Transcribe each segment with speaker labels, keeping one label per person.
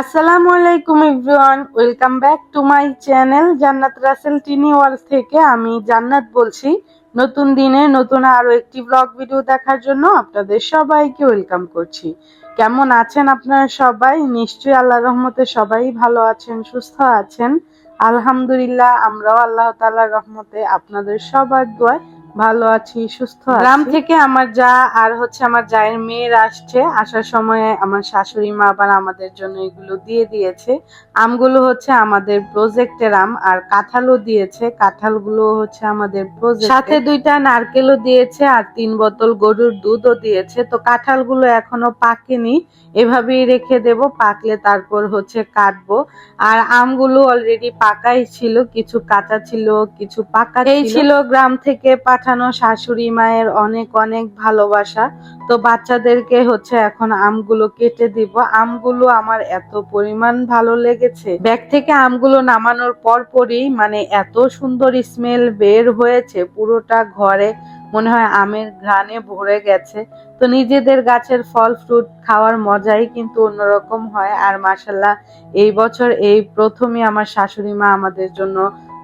Speaker 1: আসসালামু আলাইকুম everyone, welcome back to my channel Jannat Rasel Tini world থেকে আমি জান্নাত বলছি। নতুন দিনে নতুন আরও একটি ব্লগ ভিডিও দেখার জন্য আপনাদের সবাইকে ওয়েলকাম করছি। কেমন আছেন আপনারা সবাই? নিশ্চয়ই আল্লাহ রহমতে সবাই ভালো আছেন, সুস্থ আছেন। আলহামদুলিল্লাহ, আমরাও আল্লাহ তাআলার রহমতে আপনাদের সবার দোয়ায় ভালো আছি সুস্থ গ্রাম থেকে আমার যা আর হচ্ছে আমার জায়ের মেয়ের আসছে আসার সময় আমার শাশুড়ি মা আবার আমাদের জন্য এগুলো দিয়ে দিয়েছে। আমগুলো হচ্ছে আমাদের প্রজেক্টের আম আর কাঁঠালও দিয়েছে কাঁঠালগুলো হচ্ছে আমাদের প্রজেক্ট সাথে দুইটা নারকেলও দিয়েছে আর তিন বোতল গরুর দুধও দিয়েছে। তো কাঁঠালগুলো এখনও পাকেনি এভাবেই রেখে দেব পাকলে তারপর হচ্ছে কাটবো। আর আমগুলো অলরেডি পাকাই ছিল কিছু কাঁচা ছিল কিছু পাকা এই ছিল। গ্রাম থেকে পাঠানো শাশুড়ি মায়ের অনেক অনেক ভালোবাসা। তো বাচ্চাদেরকে হচ্ছে এখন আমগুলো কেটে দিব। আমগুলো আমার এত পরিমাণ ভালো লেগেছে। ব্যাগ থেকে আমগুলো নামানোর পর পরই মানে এত সুন্দর স্মেল বের হয়েছে পুরোটা ঘরে। মনে হয় আমের ঘ্রাণে ভরে গেছে। তো নিজেদের গাছের ফল ফ্রুট খাওয়ার মজাই কিন্তু অন্যরকম হয়। আর মাসাল্লাহ এই বছর এই প্রথমই আমার শাশুড়ি মা আমাদের জন্য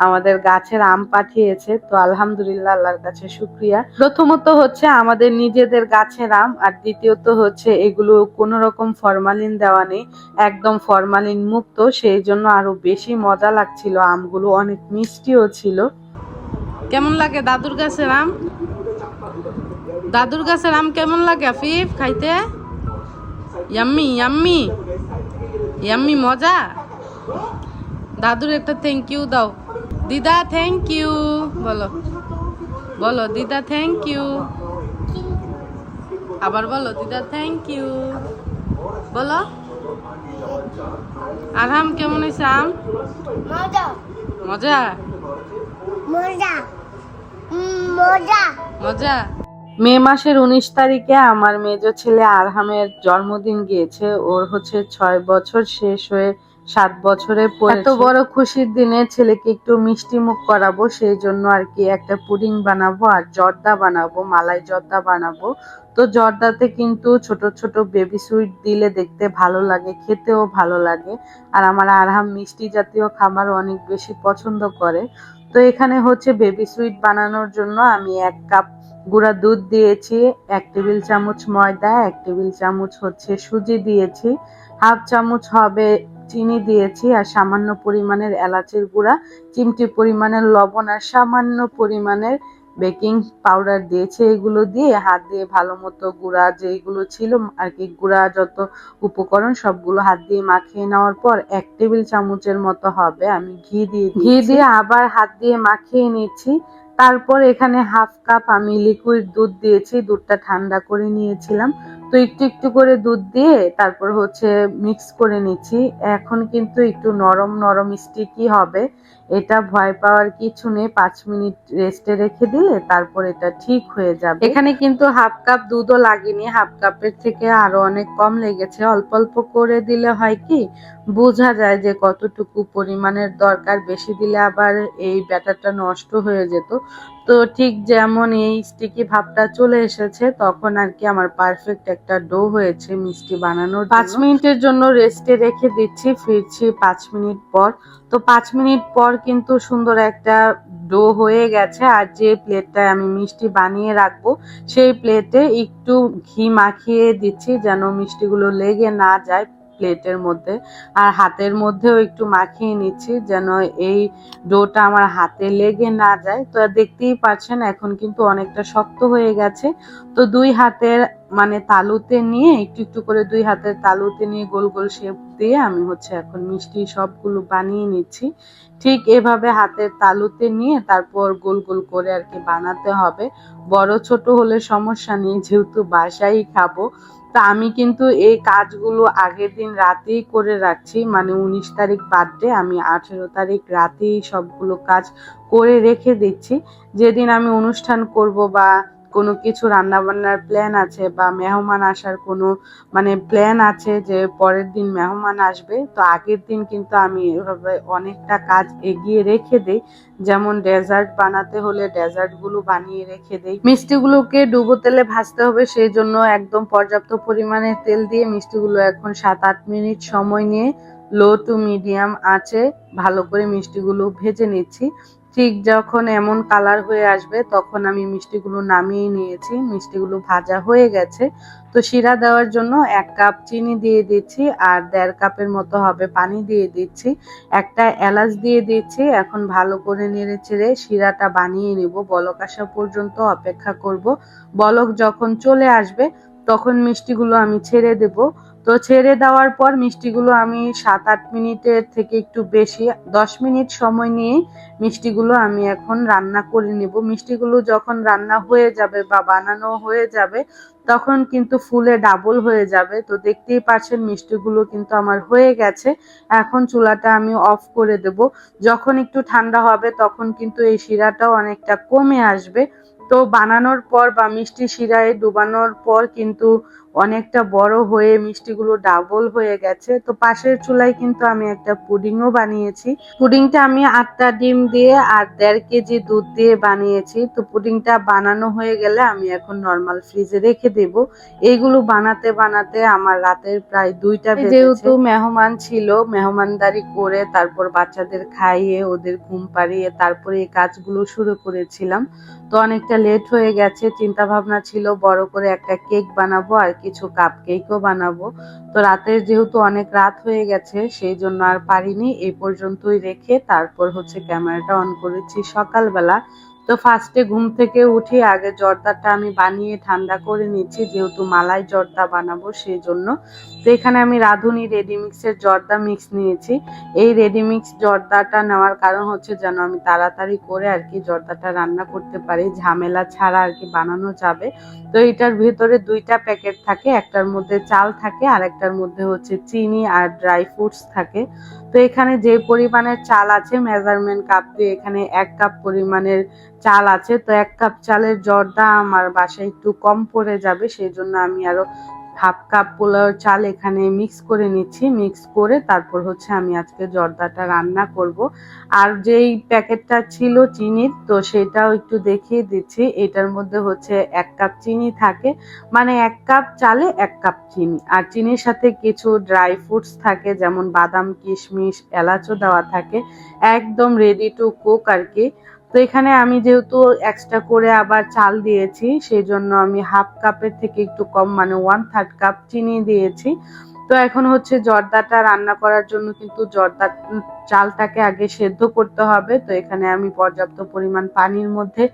Speaker 1: আমাদের গাছের আম পাঠিয়েছে, তো আলহামদুলিল্লাহ আল্লাহর কাছে শুক্রিয়া। প্রথমত হচ্ছে আমাদের নিজেদের গাছের আম, আর দ্বিতীয়ত হচ্ছে এগুলো কোনো রকম ফরমালিন দেওয়া নেই, একদম ফরমালিন মুক্ত, সেই জন্য আরও বেশি মজা লাগছিল, আমগুলো অনেক মিষ্টিও ছিল। কেমন লাগে দাদুর গাছের আম? দাদুর গাছের আম কেমন লাগে আফিফ, খাইতে? ইয়াম্মি ইয়াম্মি ইয়াম্মি মজা? দাদুর একটা থ্যাংক ইউ দাও। দিদা থ্যাংক ইউ বলো। বলো দিদা থ্যাংক ইউ আবার বলো দিদা থ্যাংক ইউ বলো। আরাম কেমন হয়েছে আম
Speaker 2: মজা।
Speaker 1: মজা?
Speaker 2: মজা। মজা।
Speaker 1: মজা। মে মাসের উনিশ তারিখে আমার মেজ ছেলে আরহামের জন্মদিন গিয়েছে। ওর হচ্ছে ছয় বছর শেষ হয়ে সাত বছরে। এত বড় খুশির দিনে ছেলেকে একটু মিষ্টি মুখ করাবো সেই জন্য আর কি একটা পুডিং বানাবো আর জর্দা বানাবো মালাই জর্দা বানাবো। তো জর্দাতে কিন্তু ছোট ছোট বেবি সুইট দিলে দেখতে ভালো লাগে খেতেও ভালো লাগে। আর আমার আরহাম মিষ্টি জাতীয় খাবার অনেক বেশি পছন্দ করে। তো এখানে হচ্ছে বেবি সুইট বানানোর জন্য আমি এক কাপ গুঁড়া দুধ দিয়েছি এক টেবিল চামচ ময়দা এক টেবিল চামচ হচ্ছে সুজি দিয়েছি। হাফ চামচ হবে চিনি দিয়েছি আর সামান্য পরিমাণের এলাচের গুঁড়া চিমটি পরিমাণের লবণ আর সামান্য পরিমাণের বেকিং পাউডার দিয়েছি। এগুলো দিয়ে হাত দিয়ে ভালো মতো গুঁড়া যেগুলো ছিল আর কি গুঁড়া যত উপকরণ সবগুলো হাত দিয়ে মাখিয়ে নেওয়ার পর এক টেবিল চামচের মতো হবে আমি ঘি দিয়ে ঘি দিয়ে আবার হাত দিয়ে মাখিয়ে নিচ্ছি। তারপর এখানে হাফ কাপ আমি লিকুইড দুধ দিয়েছি দুধটা ঠান্ডা করে নিয়েছিলাম। তো একটু একটু করে দুধ দিয়ে তারপর হচ্ছে মিক্স করে নিচ্ছি। এখন কিন্তু একটু নরম নরম স্টিকি হবে। এটা ভয় পাওয়ার কিছু নেই। পাঁচ মিনিট রেস্টে রেখে দিলে তারপর এটা ঠিক হয়ে যাবে। এখানে কিন্তু হাফ কাপ দুধও লাগেনি। হাফ কাপের থেকে আরও অনেক কম লেগেছে। অল্প অল্প করে দিলে হয় কি, বোঝা যায় যে কতটুকু পরিমাণের দরকার। বেশি দিলে আবার এই ব্যাটারটা নষ্ট হয়ে যেত। তো ঠিক যেমন এই স্টিকি ভাবটা চলে এসেছে তখন আর কি আমার পারফেক্ট একটা ডো হয়েছে মিষ্টি বানানোর পাঁচ মিনিটের জন্য রেস্টে রেখে দিচ্ছি ফিরছি পাঁচ মিনিট পর। তো পাঁচ মিনিট পর কিন্তু সুন্দর একটা ডো হয়ে গেছে আর যে প্লেটটায় আমি মিষ্টি বানিয়ে রাখব সেই প্লেটে একটু ঘি মাখিয়ে দিচ্ছি যেন মিষ্টিগুলো লেগে না যায়। প্লেটের মধ্যে। আর হাতের মধ্যেও একটু মাখিয়ে নিচ্ছি যেন এই ডোটা আমার হাতে লেগে না যায়। তো দেখতেই পাচ্ছেন, এখন কিন্তু অনেকটা শক্ত হয়ে গেছে। তো দুই হাতের মানে তালুতে নিয়ে একটু একটু করে দুই হাতের তালুতে নিয়ে গোল গোল শেপ দিয়ে আমি হচ্ছে এখন মিষ্টি সবগুলো বানিয়ে নিচ্ছি। ঠিক এভাবে হাতের তালুতে নিয়ে তারপর গোল গোল করে আর কি বানাতে হবে। বড় ছোট হলে সমস্যা নেই, যেহেতু বাসায় খাব। তা আমি কিন্তু এই কাজগুলো আগের দিন রাতেই করে রাখছি। মানে উনিশ তারিখ বার্থডে আমি আঠেরো তারিখ রাতেই সবগুলো কাজ করে রেখে দিচ্ছি। যেদিন আমি অনুষ্ঠান করব বা কোনো কিছু রান্না বান্নার প্ল্যান আছে বা মেহমান আসার কোনো মানে প্ল্যান আছে যে পরের দিন মেহমান আসবে, তো আগের দিন কিন্তু আমি এভাবে অনেকটা কাজ এগিয়ে রেখে দেই। যেমন ডেজার্ট বানাতে হলে ডেজার্টগুলো বানিয়ে রেখে দেই। মিষ্টিগুলোকে ডুবো তেলে ভাজতে হবে সেই জন্য একদম পর্যাপ্ত পরিমাণে তেল দিয়ে মিষ্টিগুলো এখন সাত আট মিনিট সময় নিয়ে লো টু মিডিয়াম আছে। ভালো করে মিষ্টিগুলো ভেজে নিচ্ছি। ঠিক যখন এমন কালার হয়ে আসবে, তখন আমি মিষ্টিগুলো নামিয়ে নিয়েছি। মিষ্টিগুলো ভাজা হয়ে গেছে। তো শিরা দেওয়ার জন্য এক কাপ চিনি দিয়ে দিচ্ছি আর দেড় কাপের মতো হবে পানি দিয়ে দিচ্ছি। একটা এলাচ দিয়ে দিচ্ছি। এখন ভালো করে নেড়ে চেড়ে শিরাটা বানিয়ে নেব। বলক আসা পর্যন্ত অপেক্ষা করব। বলক যখন চলে আসবে, তখন মিষ্টিগুলো আমি ছেড়ে দেব। তো ছেড়ে দেওয়ার পর মিষ্টিগুলো আমি সাত আট মিনিটের থেকে একটু বেশি, দশ মিনিট সময় নিয়ে মিষ্টিগুলো আমি এখন রান্না করে নেব। মিষ্টিগুলো যখন রান্না হয়ে যাবে বা বানানো হয়ে যাবে, তখন কিন্তু ফুলে ডাবল হয়ে যাবে। তো দেখতেই পাচ্ছেন মিষ্টিগুলো কিন্তু আমার হয়ে গেছে। এখন চুলাটা আমি অফ করে দেব। যখন একটু ঠান্ডা হবে, তখন কিন্তু এই শিরাটাও অনেকটা কমে আসবে। তো বানানোর পর বা মিষ্টি শিরায় ডুবানোর পর কিন্তু অনেকটা বড় হয়ে মিষ্টিগুলো ডাবল হয়ে গেছে। তো পাশের চুলায় কিন্তু আমি একটা পুডিংও বানিয়েছি। পুডিংটা আমি আটটা ডিম দিয়ে আর দেড় কেজি দুধ দিয়ে বানিয়েছি। তো পুডিংটা বানানো হয়ে গেলে আমি এখন নর্মাল ফ্রিজে রেখে দেব। এইগুলো বানাতে বানাতে আমার রাতের প্রায় দুইটা যেহেতু মেহমান ছিল মেহমানদারি করে তারপর বাচ্চাদের খাইয়ে ওদের ঘুম পাড়িয়ে তারপরে এই কাজগুলো শুরু করেছিলাম। তো অনেকটা লেট হয়ে গেছে চিন্তা ভাবনা ছিল বড় করে একটা কেক বানাবো আর কিছু কাপ কেকও বানাবো। তো রাতের যেহেতু অনেক রাত হয়ে গেছে, সেই জন্য আর পারিনি। এই পর্যন্তই রেখে তারপর হচ্ছে ক্যামেরাটা অন করেছি সকালবেলা। তো ফার্স্টে ঘুম থেকে উঠে আগে জর্দাটা আমি বানিয়ে ঠান্ডা করে নিচ্ছি, যেহেতু মালাই জর্দা বানাবো সেই জন্য তো এখানে আমি রাঁধুনি রেডিমিক্সের জর্দা মিক্স নিয়েছি। এই রেডিমিক্স জর্দাটা নেওয়ার কারণ হচ্ছে যেন আমি তাড়াতাড়ি করে আর কি জর্দাটা রান্না করতে পারি, ঝামেলা ছাড়া আর কি বানানো যাবে। তো এটার ভেতরে দুইটা প্যাকেট থাকে, একটার মধ্যে চাল থাকে আর একটার মধ্যে হচ্ছে চিনি আর ড্রাই ফ্রুটস থাকে। তো এখানে যে পরিমাণের চাল আছে, মেজারমেন্ট কাপ দিয়ে এখানে এক কাপ পরিমাণের চাল আছে, তো এক কাপ চালের জর্দা আমার বাসায় একটু কম পড়ে যাবে সেই জন্য আমি আরও হাফ কাপ পোলাও চাল এখানে মিক্স করে নিচ্ছি। মিক্স করে তারপর হচ্ছে আমি আজকে জর্দাটা রান্না করব। আর যেই প্যাকেটটা ছিল চিনির, তো সেটাও একটু দেখিয়ে দিচ্ছি। এটার মধ্যে হচ্ছে এক কাপ চিনি থাকে মানে এক কাপ চালে এক কাপ চিনি। আর চিনির সাথে কিছু ড্রাই ফ্রুটস থাকে, যেমন বাদাম, কিশমিশ, এলাচও দেওয়া থাকে, একদম রেডি টু কুক আর কি। তো এখানে আমি যেহেতু এক্সট্রা করে আবার চাল দিয়েছি সেই জন্য আমি হাফ কাপের থেকে একটু কম মানে ওয়ান থার্ড কাপ চিনি দিয়েছি। তো এখন হচ্ছে জর্দাটা রান্না করার জন্য কিন্তু জর্দা চালটাকে আগে সেদ্ধ করতে হবে। তো এখানে আমি পর্যাপ্ত পরিমাণ পানির মধ্যে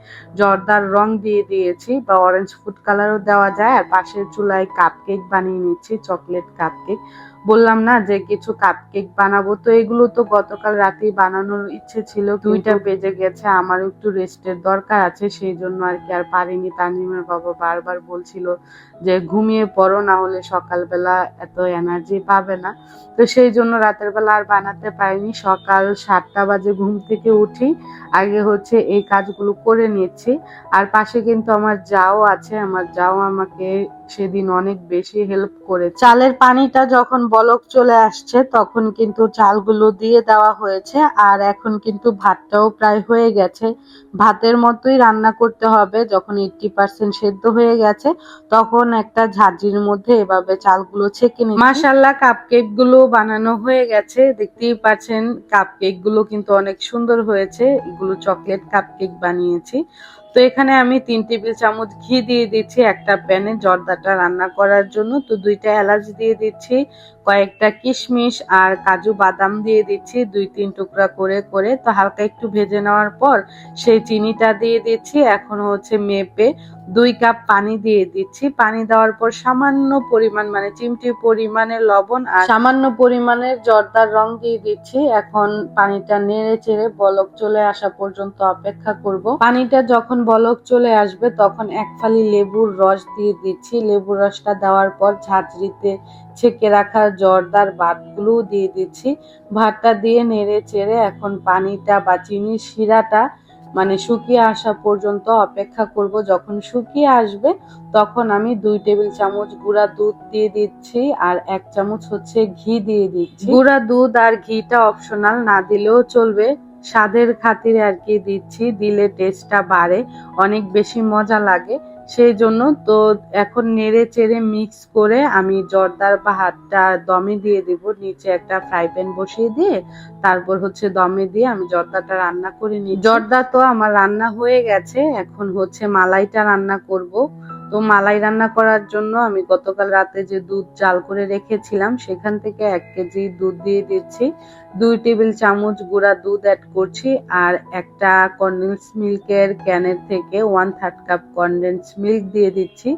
Speaker 1: জর্দার রং দিয়ে দিয়েছি, বা অরেঞ্জ ফুড কালারও দেওয়া যায়। আর পাশের চুলায় কাপকেক বানিয়ে নিচ্ছি চকলেট কাপকেক বললাম না যে কিছু কাপকেক বানাবো। তো এগুলো তো গতকাল রাতেই বানানোর ইচ্ছে ছিল। দুইটা বেজে গেছে আমার একটু রেস্টের দরকার আছে সেই জন্য আর কি আর পারিনি। তানিমের বাবা বারবার বলছিল যে ঘুমিয়ে পড়ো না হলে সকালবেলা এত এনার্জি পাবে না। তো সেই জন্য রাতের বেলা আর বানাতে পারিনি। সকাল সাতটা বাজে ঘুম থেকে উঠি আগে হচ্ছে এই কাজগুলো করে নিচ্ছি। আর পাশে কিন্তু আমার যাও আছে আমার যাও আমাকে সেদিন অনেক বেশি হেল্প করে চালের পানিটা যখন বলক চলে আসছে, তখন কিন্তু চালগুলো দিয়ে দেওয়া হয়েছে, আর এখন কিন্তু ভাতটাও প্রায় হয়ে গেছে। ভাতের মতোই রান্না করতে হবে, যখন এইটটি পার্সেন্ট সেদ্ধ হয়ে গেছে, তখন একটা ঝাঁঝির মধ্যে এভাবে চালগুলো ছেঁকে নিই মাসাল্লাহ কাপকেকগুলো বানানো হয়ে গেছে। দেখতেই পাচ্ছেন কাপকেকগুলো কিন্তু অনেক সুন্দর হয়েছে। এগুলো চকলেট কাপকেক বানিয়েছি। তো এখানে আমি তিন টেবিল চামচ ঘি দিয়ে দিচ্ছি, একটা প্যানে জর্দাটা রান্না করার জন্য। তো দুইটা এলাচ দিয়ে দিচ্ছি। কয়েকটা কিশমিশ আর কাজু বাদাম দিয়ে দিচ্ছি, দুই, তিন টুকরা করে করে। তো হালকা একটু ভেজে নেওয়ার পর সেই চিনিটা দিয়ে দিচ্ছি। এখন হচ্ছে মেপে দুই কাপ পানি দিয়ে দিচ্ছি। পানি দেওয়ার পর সামান্য পরিমাণ মানে চিমটি পরিমাণে লবণ আর সামান্য পরিমাণের জর্দার রং দিয়ে দিচ্ছি। এখন পানিটা নেড়ে চেড়ে বলক চলে আসা পর্যন্ত অপেক্ষা করব। পানিটা যখন বলক চলে আসবে, তখন এক ফালি লেবুর রস দিয়ে দিচ্ছি। লেবুর রসটা দেওয়ার পর ঝাঁঝরিতে ছেঁকে রাখা জর্দার ভাতগুলো দিয়ে দিচ্ছি। ভাতটা দিয়ে নেড়ে চেড়ে এখন পানিটা বা চিনির শিরাটা মানে শুকিয়ে আসা পর্যন্ত অপেক্ষা করব। যখন শুকিয়ে আসবে তখন আমি দুই টেবিল চামচ গুঁড়া দুধ দিয়ে দিচ্ছি আর এক চামচ হচ্ছে ঘি দিয়ে দিচ্ছি। গুঁড়া দুধ আর ঘিটা অপশনাল না দিলেও চলবে। স্বাদের খাতিরে আর কি দিচ্ছি, দিলে টেস্টটা বাড়ে, অনেক বেশি মজা লাগে। সেই জন্য তো এখন নেড়ে চেড়ে মিক্স করে আমি জর্দার বা হাতটা দমে দিয়ে দেব। নিচে একটা ফ্রাই প্যান বসিয়ে দিয়ে তারপর হচ্ছে দমে দিয়ে আমি জর্দাটা রান্না করে নিই জর্দা তো আমার রান্না হয়ে গেছে, এখন হচ্ছে মালাইটা রান্না করব। তো মালাই রান্না করার জন্য আমি গতকাল রাতে যে দুধ জাল করে রেখেছিলাম, সেখান থেকে এক কেজি দুধ দিয়ে দিচ্ছি। দুই টেবিল চামচ গুঁড়া দুধ অ্যাড করছি আর একটা কনডেন্স মিল্কের ক্যানের থেকে one third cup condense milk দিয়ে দিচ্ছি।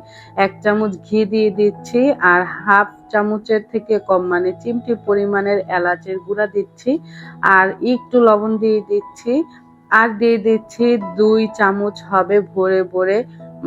Speaker 1: এক চামচ ঘি দিয়ে দিচ্ছি আর হাফ চামচের থেকে কম মানে চিমটি পরিমাণের এলাচের গুঁড়া দিচ্ছি আর একটু লবণ দিয়ে দিচ্ছি। আর দিয়ে দিচ্ছি দুই চামচ হবে ভরে ভরে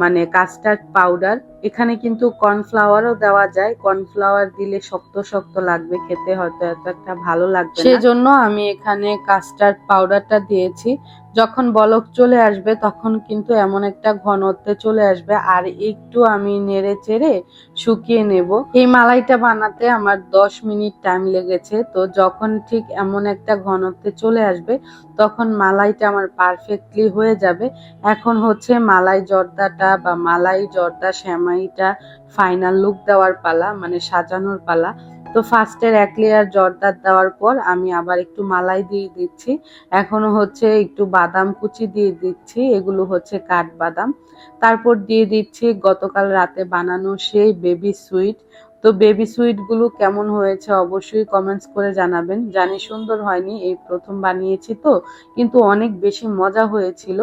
Speaker 1: মানে কাস্টার্ড পাউডার এখানে কিন্তু কর্নফ্লাওয়ারও দেওয়া যায়। কর্নফ্লাওয়ার দিলে শক্ত শক্ত লাগবে, খেতে হয়তো এত একটা ভালো লাগবে সেজন্য আমি এখানে কাস্টার্ড পাউডারটা দিয়েছি। যখন বলক চলে আসবে, তখন কিন্তু এমন একটা ঘনত্বে চলে আসবে, আর একটু আমি নেড়ে চেড়ে শুকিয়ে নেব। এই মালাইটা বানাতে আমার দশ মিনিট টাইম লেগেছে, তো যখন ঠিক এমন একটা ঘনত্বে চলে আসবে, তখন মালাইটা আমার পারফেক্টলি হয়ে যাবে। এখন হচ্ছে মালাই জর্দাটা বা মালাই জর্দা শ্যামাইটা ফাইনাল লুক দেওয়ার পালা মানে সাজানোর পালা। তো ফার্স্টের এক লেয়ার জর্দার দেওয়ার পর আমি আবার একটু মালাই দিয়ে দিচ্ছি। এখনও হচ্ছে একটু বাদাম কুচি দিয়ে দিচ্ছি, এগুলো হচ্ছে কাঠ বাদাম তারপর দিয়ে দিচ্ছি গতকাল রাতে বানানো সেই বেবি সুইট তো বেবি সুইটগুলো কেমন হয়েছে অবশ্যই কমেন্টস করে জানাবেন। জানি সুন্দর হয়নি, এই প্রথম বানিয়েছি তো, কিন্তু অনেক বেশি মজা হয়েছিল।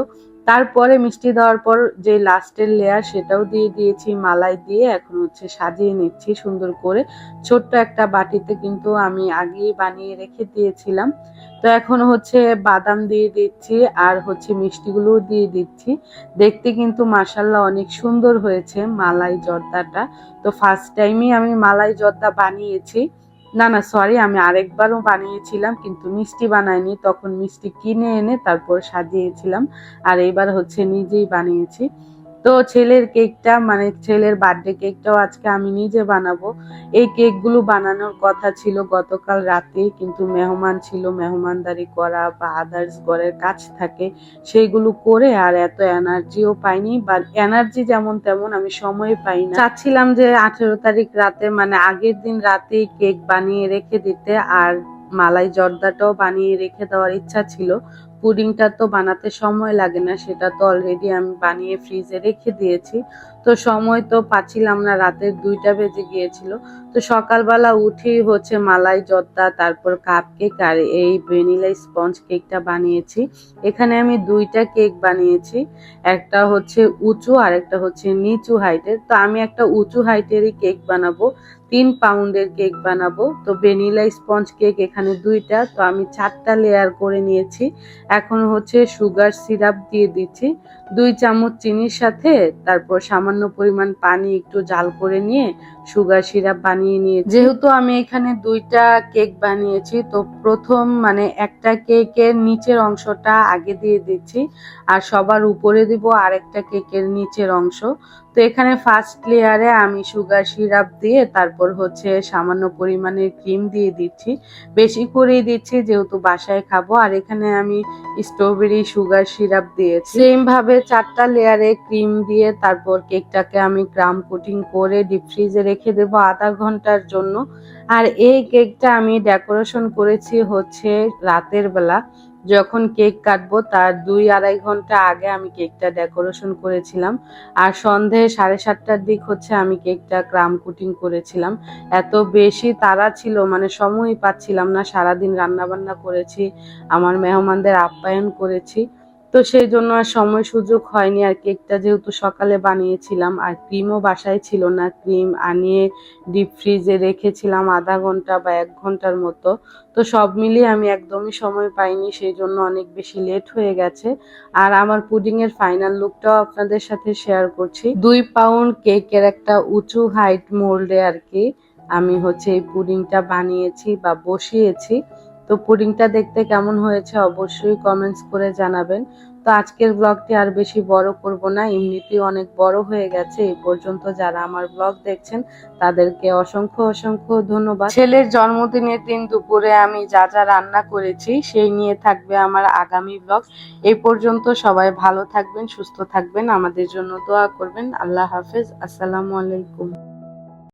Speaker 1: তারপরে মিষ্টি দেওয়ার পর যে লাস্টের লেয়ার সেটাও দিয়ে দিয়েছি, মালাই দিয়ে এখন হচ্ছে সাজিয়ে নিচ্ছি সুন্দর করে। ছোট্ট একটা বাটিতে কিন্তু আমি আগেই বানিয়ে রেখে দিয়েছিলাম। তো এখন হচ্ছে বাদাম দিয়ে দিচ্ছি আর হচ্ছে মিষ্টিগুলোও দিয়ে দিচ্ছি। দেখতে কিন্তু মাসাল্লাহ অনেক সুন্দর হয়েছে মালাই জর্দাটা। তো ফার্স্ট টাইমই আমি মালাই জর্দা বানিয়েছি। না না সরি আমি আরেকবারও বানিয়েছিলাম, কিন্তু মিষ্টি বানাইনি। তখন মিষ্টি কিনে এনে তারপর সাজিয়েছিলাম, আর এইবার হচ্ছে নিজেই বানিয়েছি। তো ছেলের কেকটা মানে ছেলের বার্থডে কেকটাও আজকে আমি নিজে বানাবো। এই কেকগুলো বানানোর কথা ছিল গতকাল রাতে, কিন্তু মেহমান ছিল, মেহমানদারি করা বা আদার্স ঘরের কাজ থাকে সেইগুলো করে আর এত এনার্জিও পাইনি। বা এনার্জি যেমন তেমন আমি সময় পাই না। চাচ্ছিলাম যে আঠেরো তারিখ রাতে মানে আগের দিন রাতেই কেক বানিয়ে রেখে দিতে, আর মালাই জর্দাটাও বানিয়ে রেখে দেওয়ার ইচ্ছা ছিল। পুডিংটা তো বানাতে সময় লাগে না, সেটা তো অলরেডি আমি বানিয়ে ফ্রিজে রেখে দিয়েছি। তো সময় তো পাচ্ছিলাম না রাতের দুইটা বেজে গিয়েছিল। তো সকালবেলা উঠেই হচ্ছে মালাই, জর্দা, তারপর কাপ কেক আর এই ভ্যানিলা স্পঞ্জ কেকটা বানিয়েছি। এখানে আমি দুইটা কেক বানিয়েছি, একটা হচ্ছে উঁচু আর একটা হচ্ছে নিচু হাইটের তো আমি একটা উঁচু হাইটেরই কেক বানাবো, তিন পাউন্ডের কেক বানাবো। তো ভ্যানিলা স্পঞ্জ কেক এখানে দুইটা, তো আমি চারটা লেয়ার করে নিয়েছি। এখন হচ্ছে সুগার সিরাপ দিয়ে দিচ্ছি। দুই চামচ চিনির সাথে, তারপর সামান্য পরিমাণ পানি একটু জাল করে নিয়ে সুগার সিরাপ বানিয়ে নিয়ে যেহেতু আমি এখানে দুইটা কেক বানিয়েছি, তো প্রথম মানে একটা কেকের নিচের অংশটা আগে দিয়ে দিচ্ছি, আর সবার উপরে দিব আরেকটা কেকের নিচের অংশ। তো এখানে ফার্স্ট লেয়ারে আমি সুগার সিরাপ দিয়ে তারপর হচ্ছে সামান্য পরিমাণের ক্রিম দিয়ে দিচ্ছি। বেশি করেই দিচ্ছি যেহেতু বাসায় খাব। আর এখানে আমি স্ট্রবেরি সুগার সিরাপ দিয়েছি। সেম ভাবে চারটা লেয়ারে ক্রিম দিয়ে তারপর কেকটাকে আমি ক্রাম কোটিং করে ডিপ ফ্রিজে রেখে দেবো আধা ঘণ্টার জন্য। আর এই কেকটা আমি ডেকোরেশন করেছি হচ্ছে রাতের বেলা। যখন কেক কাটবো, তার দুই আড়াই ঘণ্টা আগে আমি কেকটা ডেকোরেশন করেছিলাম। আর সন্ধে সাড়ে সাতটার দিক হচ্ছে আমি কেকটা ক্রাম কুটিং করেছিলাম। এত বেশি তারা ছিল মানে সময় পাচ্ছিলাম না। সারাদিন রান্নাবান্না করেছি, আমার মেহমানদের আপ্যায়ন করেছি। তো সেই জন্য আর সময় সুযোগ হয়নি আর কেকটা যেহেতু সকালে বানিয়েছিলাম, আর ক্রিমও বাসায় ছিল না। ক্রিম আনিয়ে ডিপ ফ্রিজে রেখেছিলাম আধা ঘণ্টা বা এক ঘণ্টার মতো। তো সব মিলিয়ে আমি একদমই সময় পাইনি, সেই জন্য অনেক বেশি লেট হয়ে গেছে। আর আমার পুডিং এর ফাইনাল লুকটাও আপনাদের সাথে শেয়ার করছি। দুই পাউন্ড কেকের একটা উঁচু হাইট মোল্ডে আর কি আমি হচ্ছে এই পুডিংটা বানিয়েছি বা বসিয়েছি। তো পুডিংটা দেখতে কেমন হয়েছে অবশ্যই কমেন্টস করে জানাবেন। তো আজকের ব্লগটি আর বেশি বড় করব না, এমনিতেই অনেক বড় হয়ে গেছে, এই পর্যন্ত যারা আমার ব্লগ দেখছেন, তাদেরকে অসংখ্য অসংখ্য ধন্যবাদ। ছেলের জন্মদিনের দিন দুপুরে আমি যা যা রান্না করেছি, সেই নিয়ে থাকবে আমার আগামী ব্লগ এই পর্যন্ত সবাই ভালো থাকবেন, সুস্থ থাকবেন, আমাদের জন্য দোয়া করবেন। আল্লাহ হাফেজ, আসসালামু আলাইকুম।